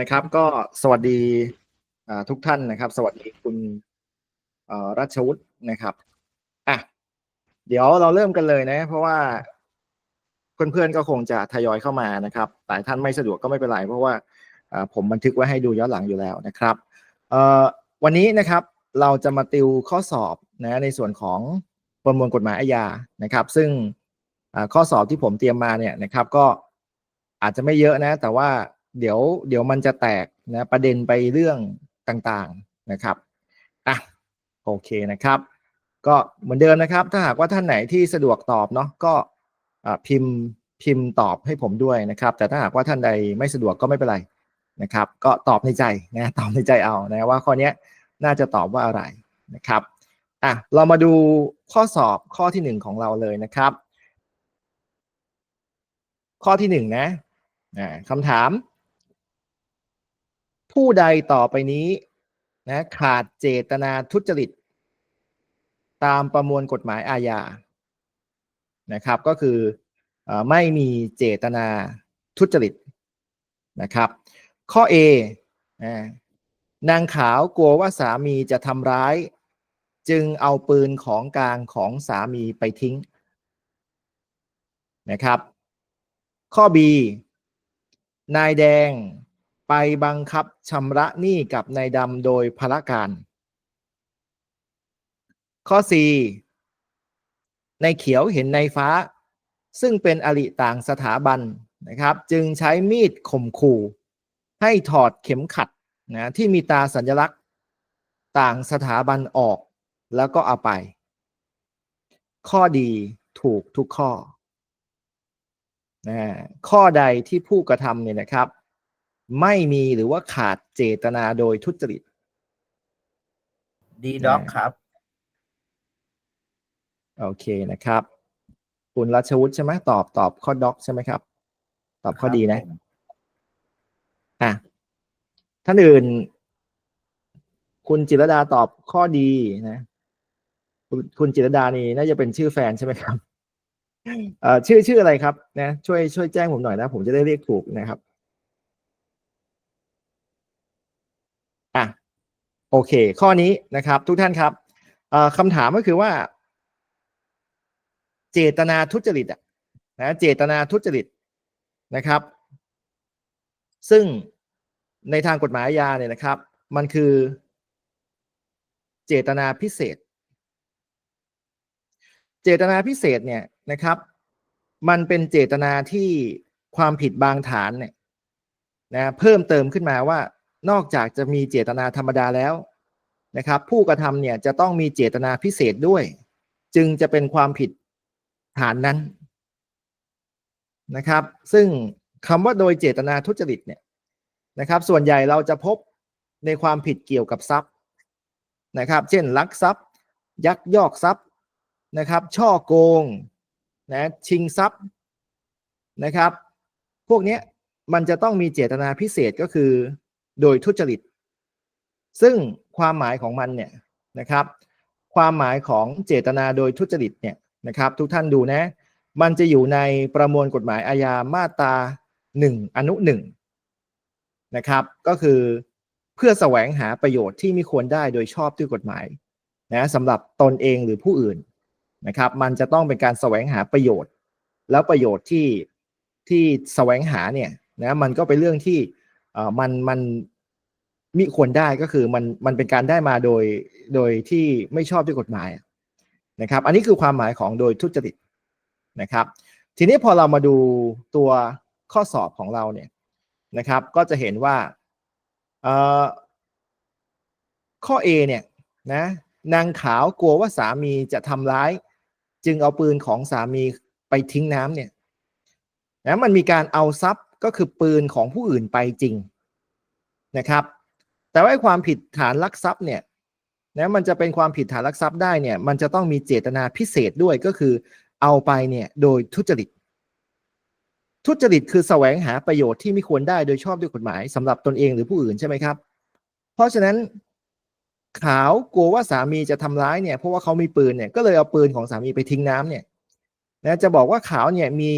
นะครับ ก็สวัสดีทุกท่านนะครับ สวัสดีคุณรัชวุฒินะครับอะเดี๋ยวเราเริ่มกันเลยนะ เพราะว่าเพื่อนๆก็คงจะทยอยเข้ามานะครับหลายท่านไม่สะดวกก็ไม่เป็นไรเพราะว่าผมบันทึกไว้ให้ดูย้อนหลังอยู่แล้วนะครับวันนี้นะครับเราจะมาติวข้อสอบนะในส่วนของประมวลกฎหมายอาญานะครับ ซึ่งข้อสอบที่ผมเตรียมมาเนี่ยนะครับ ก็อาจจะไม่เยอะนะ แต่ว่า เดี๋ยวเดี๋ยวมันจะแตกนะประเด็นไปเรื่องต่างๆนะครับอะโอเคนะครับ ก็เหมือนเดิมนะครับ ถ้าหากว่าท่านไหนที่สะดวกตอบเนาะก็พิมพ์พิมพ์ตอบให้ผมด้วยนะครับ แต่ถ้าหากว่าท่านใดไม่สะดวกก็ไม่เป็นไรนะครับ ก็ตอบในใจนะตอบในใจเอานะว่าข้อนี้น่าจะตอบว่าอะไรนะครับอะเรามาดูข้อสอบข้อที่หนึ่งของเราเลยนะครับ ข้อที่หนึ่งนะคำถาม ผู้ใดต่อไปนี้นะขาดเจตนาทุจริต ตามประมวลกฎหมายอาญานะครับ ก็คืออไม่มีเจตนาทุจริตนะครับ ข้อ A อ่านางขาวกลัวว่าสามีจะทำร้าย จึงเอาปืนของกลางของสามีไปทิ้งนะครับ ข้อ B นายแดง ไปบังคับชำระหนี้กับนายดำโดยพละการ ข้อ 4 ในเขียวเห็นในฟ้า ซึ่งเป็นอริต่างสถาบันนะครับ จึงใช้มีดข่มขู่ให้ถอดเข็มขัดนะที่มีตาสัญลักษณ์ต่างสถาบันออกแล้วก็เอาไป ข้อดีถูกทุกข้อนะข้อใดที่ผู้กระทำเนี่ยนะครับ ไม่มีหรือว่าขาดเจตนาโดยทุจริต ดีด็อกครับ โอเคนะครับ คุณรัชวุฒิใช่ไหมตอบตอบข้อด็อกใช่ไหมครับ ตอบข้อดีนะครับผมอะท่านอื่น คุณจิรดาตอบข้อดีนะคุณคุณจิรดานี่น่าจะเป็นชื่อแฟนใช่ไหมครับเอ่อชื่อชื่ออะไรครับ นะ ช่วยช่วยแจ้งผมหน่อยนะ ผมจะได้เรียกถูกนะครับ อะ โอเค ข้อนี้นะครับ ทุกท่านครับคำถามก็คือว่า เจตนาทุจริตอะนะเจตนาทุจริตนะครับ ซึ่งในทางกฎหมายอาญาเนี่ยนะครับ มันคือเจตนาพิเศษ เจตนาพิเศษเนี่ยนะครับ มันเป็นเจตนาที่ความผิดบางฐานเนี่ยนะเพิ่มเติมขึ้นมาว่า นอกจากจะมีเจตนาธรรมดาแล้วนะครับ ผู้กระทำเนี่ยจะต้องมีเจตนาพิเศษด้วย จึงจะเป็นความผิดฐานนั้นนะครับ ซึ่งคำว่าโดยเจตนาทุจริตเนี่ยนะครับ ส่วนใหญ่เราจะพบในความผิดเกี่ยวกับทรัพย์นะครับ เช่น ลักทรัพย์ ยักยอกทรัพย์นะครับ ช่อโกงนะชิงทรัพย์นะครับ พวกนี้มันจะต้องมีเจตนาพิเศษก็คือ โดยทุจริต ซึ่งความหมายของมันเนี่ยนะครับ ความหมายของเจตนาโดยทุจริตเนี่ยนะครับ ทุกท่านดูนะ มันจะอยู่ในประมวลกฎหมายอาญามาตราหนึ่งอนุหนึ่งนะครับ ก็คือเพื่อแสวงหาประโยชน์ที่ไม่ควรได้โดยชอบด้วยกฎหมายนะสำหรับตนเองหรือผู้อื่นนะครับ มันจะต้องเป็นการแสวงหาประโยชน์ แล้วประโยชน์ที่ที่แสวงหาเนี่ยนะมันก็เป็นเรื่องที่เอ่อมันมัน มิควรได้ก็คือมันมันเป็นการได้มาโดยโดยที่ไม่ชอบด้วยกฎหมายนะครับ อันนี้คือความหมายของโดยทุจริตนะครับ ทีนี้พอเรามาดูตัวข้อสอบของเราเนี่ยนะครับ ก็จะเห็นว่าเอ่อข้อ A เนี่ยนะนางขาวกลัวว่าสามีจะทำร้าย จึงเอาปืนของสามีไปทิ้งน้ำเนี่ยนะมันมีการเอาทรัพย์ก็คือปืนของผู้อื่นไปจริงนะครับ แต่ว่าความผิดฐานลักทรัพย์เนี่ยนะมันจะเป็นความผิดฐานลักทรัพย์ได้เนี่ย มันจะต้องมีเจตนาพิเศษด้วยก็คือ เอาไปเนี่ยโดยทุจริต ทุจริตคือแสวงหาประโยชน์ที่ไม่ควรได้โดยชอบด้วยกฎหมายสำหรับตนเองหรือผู้อื่นใช่ไหมครับ เพราะฉะนั้นขาวกลัวว่าสามีจะทำร้ายเนี่ยเพราะว่าเขามีปืนเนี่ยก็เลยเอาปืนของสามีไปทิ้งน้ำเนี่ยนะจะบอกว่าขาวเนี่ยมี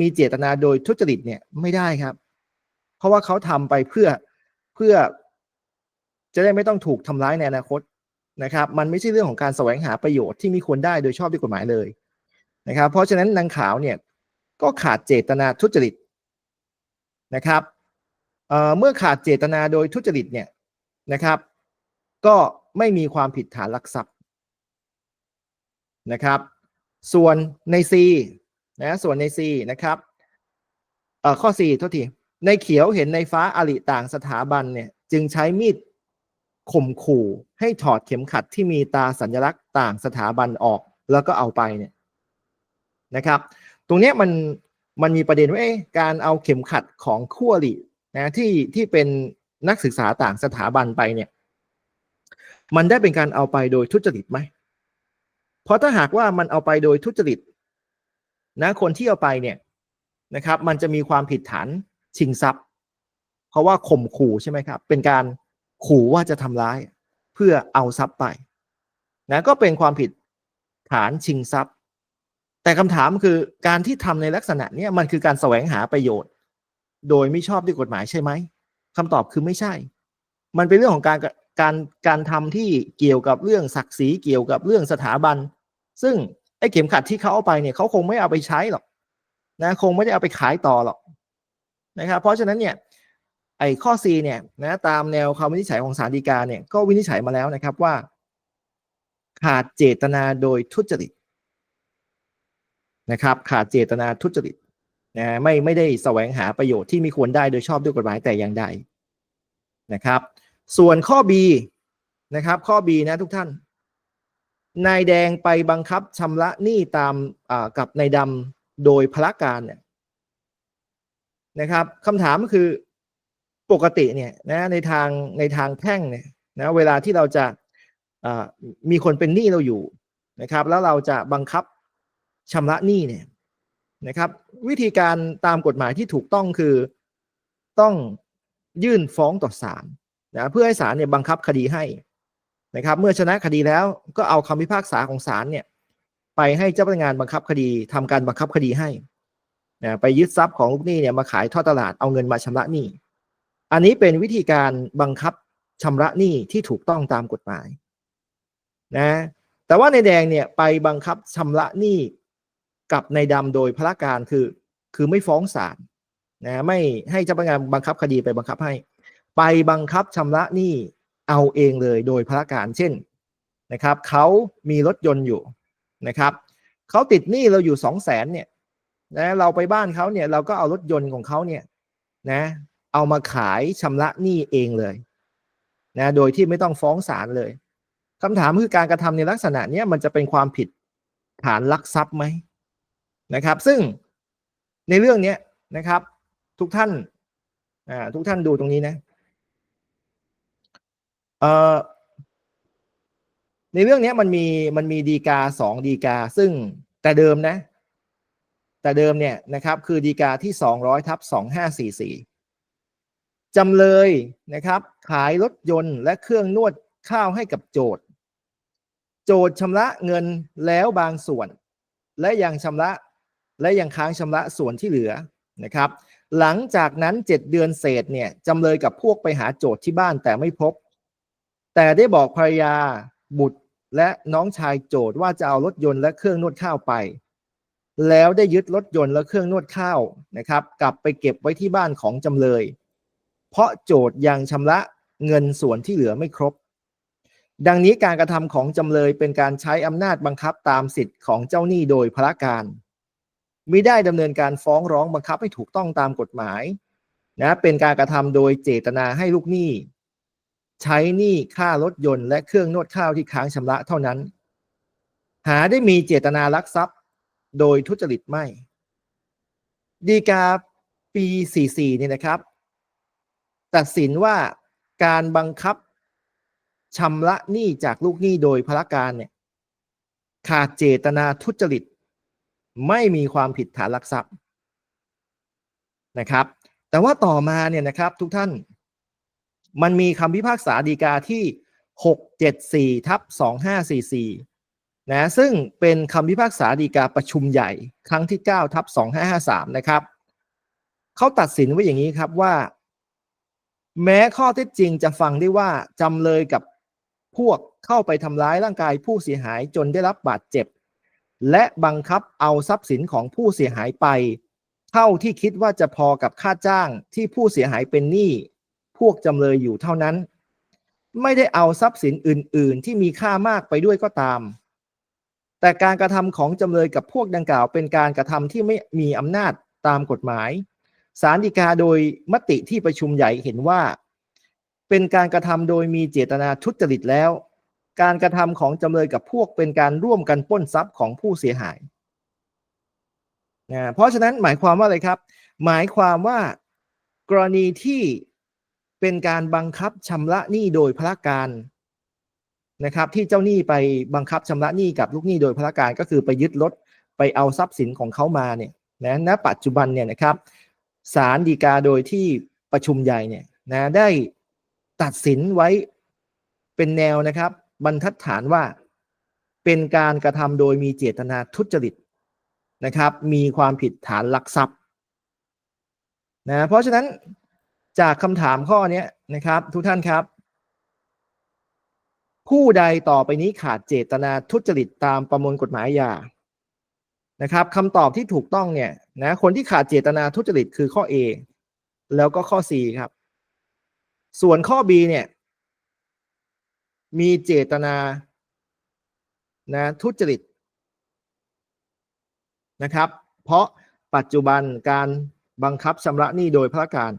มีเจตนาโดยทุจริตเนี่ยไม่ได้ครับ เพราะว่าเขาทำไปเพื่อเพื่อ จะได้ไม่ต้องถูกทำร้ายในอนาคตนะครับ มันไม่ใช่เรื่องของการแสวงหาประโยชน์ที่มีควรได้โดยชอบด้วยกฎหมายเลยนะครับ เพราะฉะนั้นนางขาวเนี่ยก็ขาดเจตนาทุจริตนะครับเเมื่อขาดเจตนาโดยทุจริตเนี่ยนะครับ ก็ไม่มีความผิดฐานลักทรัพย์นะครับ ส่วนใน C นะส่วนใน C นะครับเอ่อข้อ4โทษทีในเขียวเห็นในฟ้าอริต่างสถาบันเนี่ยจึงใช้มีด ข่มขู่ให้ถอดเข็มขัดที่มีตาสัญลักษณ์ต่างสถาบันออกแล้วก็เอาไปเนี่ยนะครับ ตรงนี้มันมันมีประเด็นว่าการเอาเข็มขัดของคู่อรินะที่ที่เป็นนักศึกษาต่างสถาบันไปเนี่ย มันได้เป็นการเอาไปโดยทุจริตไหมเพราะถ้าหากว่ามันเอาไปโดยทุจริตนะคนที่เอาไปเนี่ยนะครับ มันจะมีความผิดฐานชิงทรัพย์ เพราะว่าข่มขู่ใช่ไหมครับ เป็นการ ขู่ว่าจะทำร้าย เพื่อเอาทรัพย์ไปนะก็เป็นความผิดฐานชิงทรัพย์ แต่คำถามคือการที่ทำในลักษณะนี้มันคือการแสวงหาประโยชน์ โดยไม่ชอบด้วยกฎหมายใช่ไหมคำตอบคือไม่ใช่ มันเป็นเรื่องของการการการทำที่เกี่ยวกับเรื่องศักดิ์ศรีเกี่ยวกับเรื่องสถาบัน ซึ่งไอ้เข็มขัดที่เขาเอาไปเนี่ยเขาคงไม่เอาไปใช้หรอกนะคงไม่ได้เอาไปขายต่อหรอกนะครับเพราะฉะนั้นเนี่ย ไอ้ข้อ C เนี่ยนะตามแนวคำวินิจฉัยของศาลฎีกาเนี่ยก็วินิจฉัยมาแล้วนะครับว่า ขาดเจตนาโดยทุจริตนะครับขาดเจตนาทุจริตนะไม่ไม่ได้แสวงหาประโยชน์ที่มีควรได้โดยชอบด้วยกฎหมายแต่อย่างใดนะครับ ส่วนข้อ B นะครับข้อ B นะทุกท่าน นายแดงไปบังคับชำระหนี้ตามกับนายดำโดยพละการเนี่ยนะครับคำถามก็คือ ปกติเนี่ยนะในทางในทางแพ่งเนี่ยนะเวลาที่เราจะมีคนเป็นหนี้เราอยู่นะครับ แล้วเราจะบังคับชำระหนี้เนี่ยนะครับ วิธีการตามกฎหมายที่ถูกต้องคือต้องยื่นฟ้องต่อศาลนะเพื่อให้ศาลเนี่ยบังคับคดีให้นะครับ เมื่อชนะคดีแล้วก็เอาคำพิพากษาของศาลเนี่ยไปให้เจ้าพนักงานบังคับคดีทำการบังคับคดีให้นะไปยึดทรัพย์ของลูกหนี้เนี่ยมาขายทอดตลาดเอาเงินมาชำระหนี้ อันนี้เป็นวิธีการบังคับชำระหนี้ที่ถูกต้องตามกฎหมายนะแต่ว่าในแดงเนี่ยไปบังคับชำระหนี้กับในดำโดยพละการคือคือไม่ฟ้องศาลนะไม่ให้เจ้าพนักงานบังคับคดีไปบังคับให้ ไปบังคับชำระหนี้เอาเองเลยโดยพละการเช่นนะครับเขามีรถยนต์อยู่นะครับเขาติดหนี้เราอยู่สองแสนเนี่ยนะเราไปบ้านเขาเนี่ยเราก็เอารถยนต์ของเขาเนี่ยนะ เอามาขายชำระหนี้เองเลยนะโดยที่ไม่ต้องฟ้องศาลเลยคำถามคือการกระทำในลักษณะนี้มันจะเป็นความผิดฐานลักทรัพย์ไหมนะครับ ซึ่งในเรื่องนี้นะครับ ทุกท่านอ่าทุกท่านดูตรงนี้นะเอ่อในเรื่องนี้มันมีมันมีดีกาสองดีกา ซึ่งแต่เดิมนะ แต่เดิมเนี่ยนะครับ คือดีกาที่สองร้อยทับสองห้าสี่สี่ จำเลยนะครับ ขายรถยนต์และเครื่องนวดข้าวให้กับโจทย์ โจทย์ชำระเงินแล้วบางส่วน และยังชำระและยังค้างชำระส่วนที่เหลือนะครับ หลังจากนั้น 7 เดือนเศษเนี่ยจำเลยกับพวกไปหาโจทย์ที่บ้านแต่ไม่พบ แต่ได้บอกภรรยาบุตรและน้องชายโจทย์ว่าจะเอารถยนต์และเครื่องนวดข้าวไป แล้วได้ยึดรถยนต์และเครื่องนวดข้าวนะครับ กลับไปเก็บไว้ที่บ้านของจำเลย เพราะโจทย์ยังชำระเงินส่วนที่เหลือไม่ครบ ดังนี้การกระทำของจำเลยเป็นการใช้อำนาจบังคับตามสิทธิ์ของเจ้าหนี้โดยพละการมิได้ดำเนินการฟ้องร้องบังคับให้ถูกต้องตามกฎหมายนะเป็นการกระทำโดยเจตนาให้ลูกหนี้ ใช้หนี้ค่ารถยนต์และเครื่องนวดข้าวที่ค้างชำระเท่านั้น หาได้มีเจตนาลักทรัพย์ โดยทุจริตไม่ ดีกาปี 44เนี่ยนะครับ ตัดสินว่าการบังคับชำระหนี้จากลูกหนี้โดยพละการเนี่ยขาดเจตนาทุจริต ไม่มีความผิดฐานลักทรัพย์นะครับ แต่ว่าต่อมาเนี่ยนะครับทุกท่าน มันมีคำพิพากษาดีกาที่ 674ทับ2544นะซึ่งเป็นคำพิพากษาดีกาประชุมใหญ่ ครั้งที่9ทับ2553นะครับเขาตัดสินไว้อย่างนี้ครับว่า แม้ข้อเท็จจริงจะฟังได้ว่าจำเลยกับพวกเข้าไปทำร้ายร่างกายผู้เสียหายจนได้รับบาดเจ็บ และบังคับเอาทรัพย์สินของผู้เสียหายไป เท่าที่คิดว่าจะพอกับค่าจ้างที่ผู้เสียหายเป็นหนี้พวกจำเลยอยู่เท่านั้น ไม่ได้เอาทรัพย์สินอื่น ๆ ที่มีค่ามากไปด้วยก็ตาม แต่การกระทำของจำเลยกับพวกดังกล่าวเป็นการกระทำที่ไม่มีอำนาจตามกฎหมาย ศาลฎีกาโดยมติที่ประชุมใหญ่เห็นว่า เป็นการกระทำโดยมีเจตนาทุจริตแล้ว การกระทำของจำเลยกับพวกเป็นการร่วมกันปล้นทรัพย์ของผู้เสียหายนะเพราะฉะนั้นหมายความว่าอะไรครับ หมายความว่ากรณีที่เป็นการบังคับชำระหนี้โดยพละการนะครับที่เจ้าหนี้ไปบังคับชำระหนี้กับลูกหนี้โดยพละการก็คือไปยึดรถไปเอาทรัพย์สินของเขามาเนี่ยนะณปัจจุบันเนี่ยนะครับ ศาลฎีกาโดยที่ประชุมใหญ่เนี่ยนะได้ตัดสินไว้เป็นแนวนะครับ บรรทัดฐานว่าเป็นการกระทำโดยมีเจตนาทุจริตนะครับ มีความผิดฐานลักทรัพย์นะเพราะฉะนั้นจากคำถามข้อนี้นะครับ ทุกท่านครับ ผู้ใดต่อไปนี้ขาดเจตนาทุจริตตามประมวลกฎหมายอาญา นะครับคำตอบที่ถูกต้องเนี่ยนะคนที่ขาดเจตนาทุจริตคือข้อ A แล้วก็ข้อ C ครับ ส่วนข้อ B เนี่ย มีเจตนานะทุจริตนะครับ เพราะปัจจุบันการบังคับชำระหนี้โดยพระการ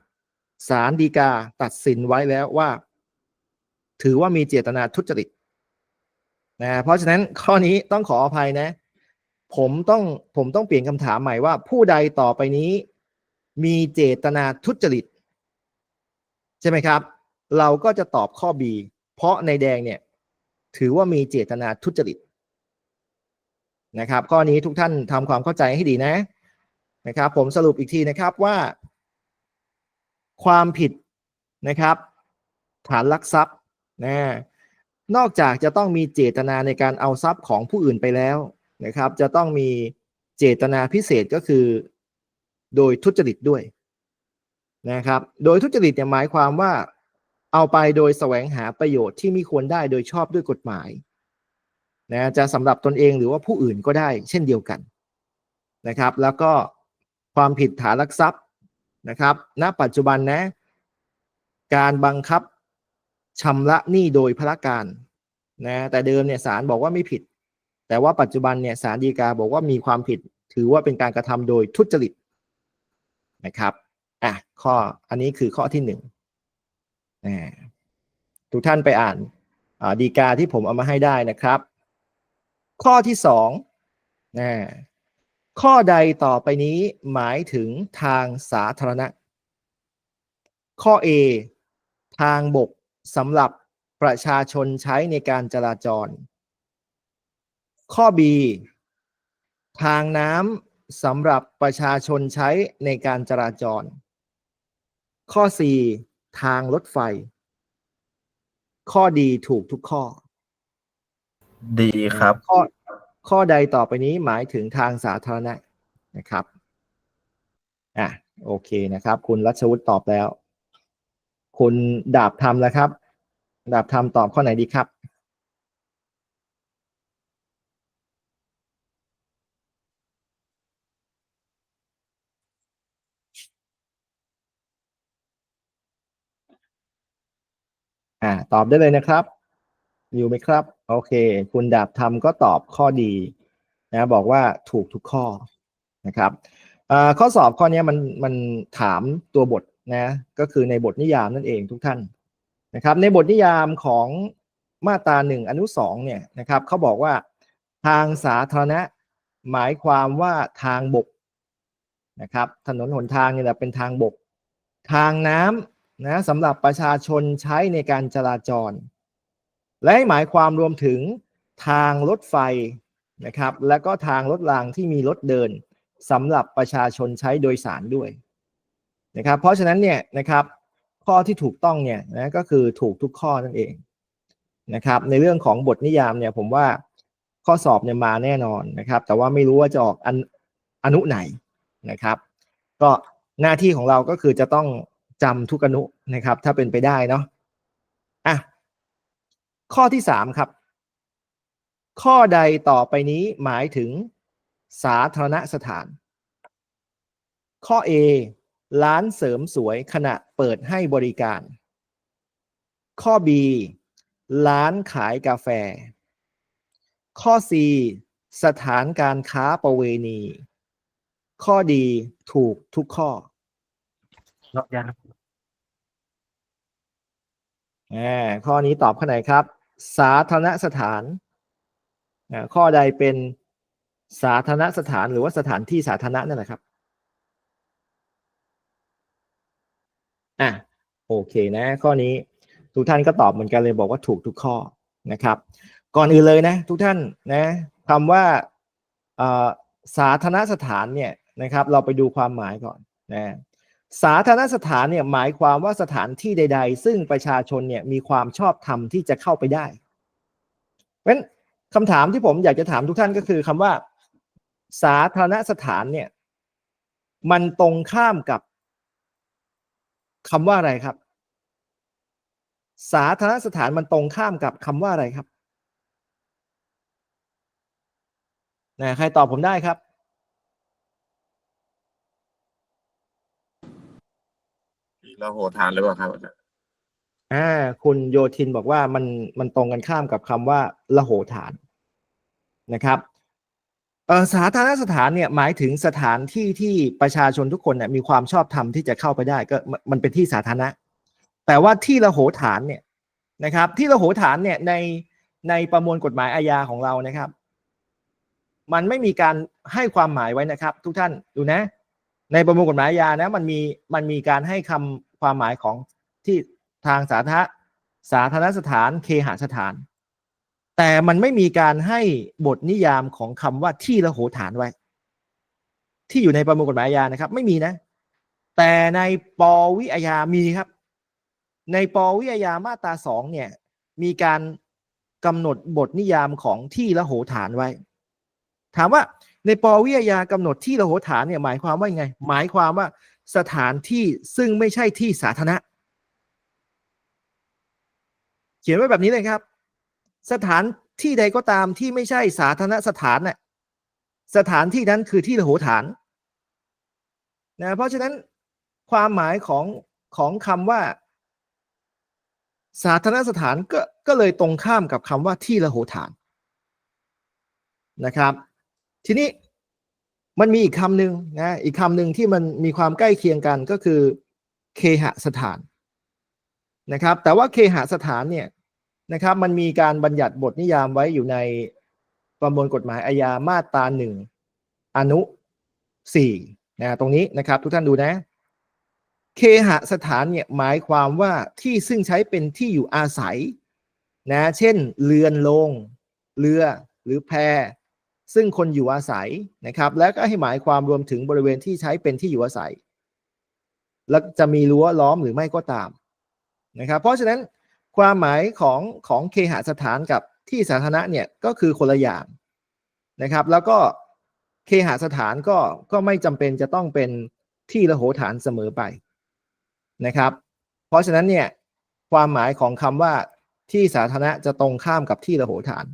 ศาลฎีกาตัดสินไว้แล้วว่า ถือว่ามีเจตนาทุจริตนะเพราะฉะนั้นข้อนี้ต้องขออภัยนะ ผมต้องผมต้องเปลี่ยนคำถามใหม่ว่า ผู้ใดต่อไปนี้ มีเจตนาทุจริต ใช่ไหมครับ เราก็จะตอบข้อ B เพราะในแดงเนี่ย ถือว่ามีเจตนาทุจริตนะครับ ข้อนี้ทุกท่านทำความเข้าใจให้ดีนะนะครับ ผมสรุปอีกทีนะครับว่า ความผิดนะครับ ฐานลักทรัพย์นะนอกจากจะต้องมีเจตนาในการเอาทรัพย์ของผู้อื่นไปแล้ว นะครับจะต้องมีเจตนาพิเศษก็คือ โดยทุจริตด้วยนะครับ โดยทุจริตเนี่ยหมายความว่าเอาไปโดยแสวงหาประโยชน์ที่ม่ควรได้โดยชอบด้วยกฎหมายนะจะสำหรับตนเองหรือว่าผู้อื่นก็ได้เช่นเดียวกันนะครับ แล้วก็ความผิดฐานลักทรัพย์นะครับ ณ ปัจจุบันนะ การบังคับชำระหนี้โดยพละการนะแต่เดิมเนี่ยศาลบอกว่าไม่ผิด แต่ว่าปัจจุบันเนี่ยศาลฎีกาบอกว่ามีความผิดถือว่าเป็นการกระทำโดยทุจริตนะครับอะข้ออันนี้คือข้อที่หนึ่งทุกท่านไปอ่านดีกาที่ผมเอามาให้ได้นะครับ ข้อที่สองข้อใดต่อไปนี้หมายถึงทางสาธารณะ ข้อ A ทางบกสำหรับประชาชนใช้ในการจราจร ข้อ B ทางน้ำสำหรับประชาชนใช้ในการจราจร ข้อ C ทางรถไฟ ข้อดีถูกทุกข้อ ดีครับ ข้อข้อใดต่อไปนี้หมายถึงทางสาธารณะนะครับอะโอเคนะครับ คุณรัชวุฒิตอบแล้ว คุณดาบทำแล้วครับ ดาบทำตอบข้อไหนดีครับ อ่า ตอบได้เลยนะครับ อยู่ไหมครับ โอเค คุณดาบทำก็ตอบข้อดีนะบอกว่าถูกทุกข้อนะครับข้อสอบข้อนี้มันมันถามตัวบทนะก็คือในบทนิยามนั่นเองทุกท่านนะครับ ในบทนิยามของมาตราหนึ่งอนุสองเนี่ยนะครับเขาบอกว่าทางสาธารณะหมายความว่าทางบกนะครับ ถนนหนทางนี่แหละเป็นทางบก ทางน้ำ นะสำหรับประชาชนใช้ในการจราจร และหมายความรวมถึงทางรถไฟนะครับ และก็ทางรถรางที่มีรถเดินสำหรับประชาชนใช้โดยสารด้วยนะครับ เพราะฉะนั้นเนี่ยนะครับข้อที่ถูกต้องเนี่ยนะก็คือถูกทุกข้อนั่นเองนะครับ ในเรื่องของบทนิยามเนี่ยผมว่าข้อสอบเนี่ยมาแน่นอนนะครับ แต่ว่าไม่รู้ว่าจะออกอนุไหนนะครับ ก็หน้าที่ของเราก็คือจะต้อง จำทุกอนุนะครับ ถ้าเป็นไปได้เนาะอะข้อที่สามครับ ข้อใดต่อไปนี้หมายถึงสาธารณสถาน ข้อ A ร้านเสริมสวยขณะเปิดให้บริการ ข้อ B ร้านขายกาแฟ ข้อ C สถานการค้าประเวณี ข้อดีถูกทุกข้อรอบยาก อ่าข้อนี้ตอบข้อไหนครับ สาธารณสถานอ่าข้อใดเป็นสาธารณสถานหรือว่าสถานที่สาธารณะนั่นแหละครับอะโอเคนะ ข้อนี้ทุกท่านก็ตอบเหมือนกันเลยบอกว่าถูกทุกข้อนะครับ ก่อนอื่นเลยนะ ทุกท่านนะคำว่าอ่อสาธารณสถานเนี่ยนะครับ เราไปดูความหมายก่อนนะ สาธารณสถานเนี่ยหมายความว่าสถานที่ใด ๆ ซึ่งประชาชนเนี่ยมีความชอบธรรมที่จะเข้าไปได้เพราะฉะนั้นคำถามที่ผมอยากจะถามทุกท่านก็คือคำว่า สาธารณสถานเนี่ยมันตรงข้ามกับคำว่าอะไรครับ สาธารณสถานมันตรงข้ามกับคำว่าอะไรครับนะใครตอบผมได้ครับ เราโหทานหรือเปล่าครับอาจารย์อ่าคุณโยทินบอกว่ามันมันตรงกันข้ามกับคำว่าละโหฐานนะครับเออสาธารณสถานเนี่ยหมายถึงสถานที่ที่ประชาชนทุกคนเนี่ยมีความชอบธรรมที่จะเข้าไปได้ก็มันเป็นที่สาธารณะ แต่ว่าที่ละโหฐานเนี่ยนะครับ ที่ละโหฐานเนี่ยในในประมวลกฎหมายอาญาของเรานะครับ มันไม่มีการให้ความหมายไว้นะครับ ทุกท่านดูนะ ในประมวลกฎหมายอาญานะมันมีมันมีการให้คำ ความหมายของที่ทางสาธารณสาธารณสถานเคหสถาน แต่มันไม่มีการให้บทนิยามของคำว่าที่ละโหฐานไว้ ที่อยู่ในประมวลกฎหมายอาญานะครับ ไม่มีนะ แต่ในปวิอาญามีครับ ในปวิอาญามาตราสองเนี่ยมีการกำหนดบทนิยามของที่ละโหฐานไว้ ถามว่าในปวิอาญากำหนดที่ละโหฐานเนี่ยหมายความว่าไง หมายความว่า สถานที่ซึ่งไม่ใช่ที่สาธารณะ เขียนไว้แบบนี้เลยครับ สถานที่ใดก็ตามที่ไม่ใช่สาธารณสถานน่ะสถานที่นั้นคือที่ละโหฐานนะเพราะฉะนั้นความหมายของของคำว่า สาธารณสถานก็ก็เลยตรงข้ามกับคำว่าที่ละโหฐานนะครับ ทีนี้ มันมีอีกคำหนึ่งนะอีกคำหนึ่งที่มันมีความใกล้เคียงกันก็คือเคหสถานนะครับ แต่ว่าเคหสถานเนี่ยนะครับ มันมีการบัญญัติบทนิยามไว้อยู่ในประมวลกฎหมายอาญามาตราหนึ่งอนุสี่นะตรงนี้นะครับ ทุกท่านดูนะ เคหสถานเนี่ยหมายความว่าที่ซึ่งใช้เป็นที่อยู่อาศัยนะเช่น เรือนโรงเรือหรือแพ ซึ่งคนอยู่อาศัยนะครับ และก็ให้หมายความรวมถึงบริเวณที่ใช้เป็นที่อยู่อาศัย แล้วจะมีรั้วล้อมหรือไม่ก็ตามนะครับ เพราะฉะนั้นความหมายของของเคหสถานกับที่สาธารณะเนี่ยก็คือคนละอย่างนะครับ แล้วก็เคหสถานก็ก็ไม่จำเป็นจะต้องเป็นที่ละโหฐานเสมอไปนะครับ เพราะฉะนั้นเนี่ยความหมายของคำว่าที่สาธารณะจะตรงข้ามกับที่ละโหฐาน